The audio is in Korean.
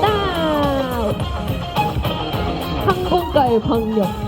땅! 항공가의 박력.